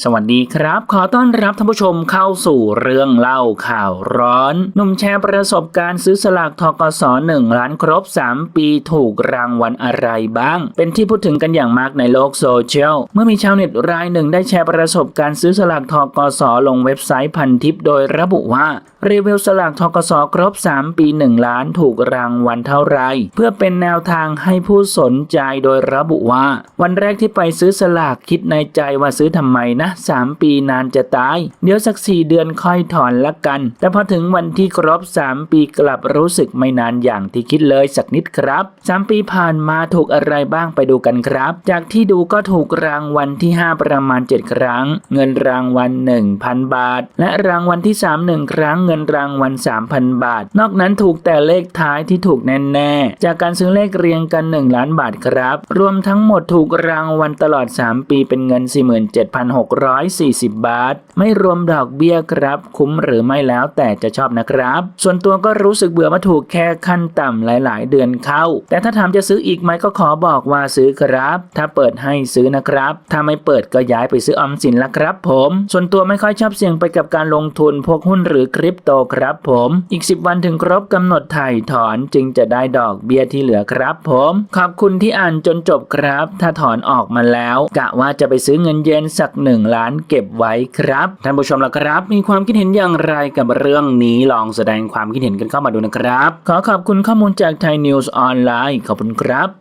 สวัสดีครับ ขอต้อนรับท่านผู้ชมเข้าสู่เรื่องเล่าข่าวร้อนหนุ่มแชร์ประสบการณ์ซื้อสลากทกส1ล้านครบ 3 ปีถูกรางวัลอะไรบ้าง เป็นที่พูดถึงกันอย่างมากในโลกโซเชียล เมื่อมีชาวเน็ตรายหนึ่งได้แชร์ประสบการณ์ซื้อสลากทกสลงเว็บไซต์พันทิปโดยระบุว่ารีวิวสลากทกสครบ 3 ปี 1 ล้านถูกรางวัลเท่าไร เพื่อเป็นแนวทางให้ผู้สนใจโดยระบุว่า วันแรกที่ไปซื้อสลากคิดในใจว่าซื้อทำไมนะ3ปีนานจะตาย เดี๋ยวสัก4เดือนค่อยถอนละกัน แต่พอถึงวันที่ครบ 3 ปีกลับรู้สึกไม่นานอย่างที่คิดเลยสักนิดครับ 3 ปีผ่านมาถูกอะไรบ้างไปดูกันครับ จากที่ดูก็ถูกรางวัลที่ 5 ประมาณ 7 ครั้ง เงินรางวัล 1,000 บาท และรางวัลที่ 3 1 ครั้งเงินรางวัล 3,000 บาท นอกนั้นถูกแต่เลขท้ายที่ถูกแน่ๆ จากการซื้อเลขเรียงกัน 1 ล้านบาทครับ รวมทั้งหมดถูกรางวัลตลอด 3 ปีเป็นเงิน640 บาท ไม่รวมดอกเบี้ยครับ คุ้มหรือไม่แล้วแต่จะชอบนะครับ ส่วนตัวก็รู้สึกเบื่อมาถูกแค่ขั้นต่ำหลาย ๆ เดือนเข้า แต่ถ้าถามจะซื้ออีกไหมก็ขอบอกว่าซื้อครับ ถ้าเปิดให้ซื้อนะครับ ถ้าไม่เปิดก็ย้ายไปซื้อออมสินละครับผม ส่วนตัวไม่ค่อยชอบเสี่ยงไปกับการลงทุนพวกหุ้นหรือคริปโตครับผม อีก 10 วันถึงครบกำหนดถ่ายถอนจึงจะได้ดอกเบี้ยที่เหลือครับผม ขอบคุณที่อ่านจนจบครับ ถ้าถอนออกมาแล้ว กะว่าจะไปซื้อเงินเย็นสักหนึ่งล้านเก็บไว้ครับ ท่านผู้ชมล่ะครับ มีความคิดเห็นอย่างไรกับเรื่องนี้ลองแสดงความคิดเห็นกันเข้ามาดูนะครับ ขอขอบคุณข้อมูลจากไทยนิวส์ออนไลน์ขอบคุณครับ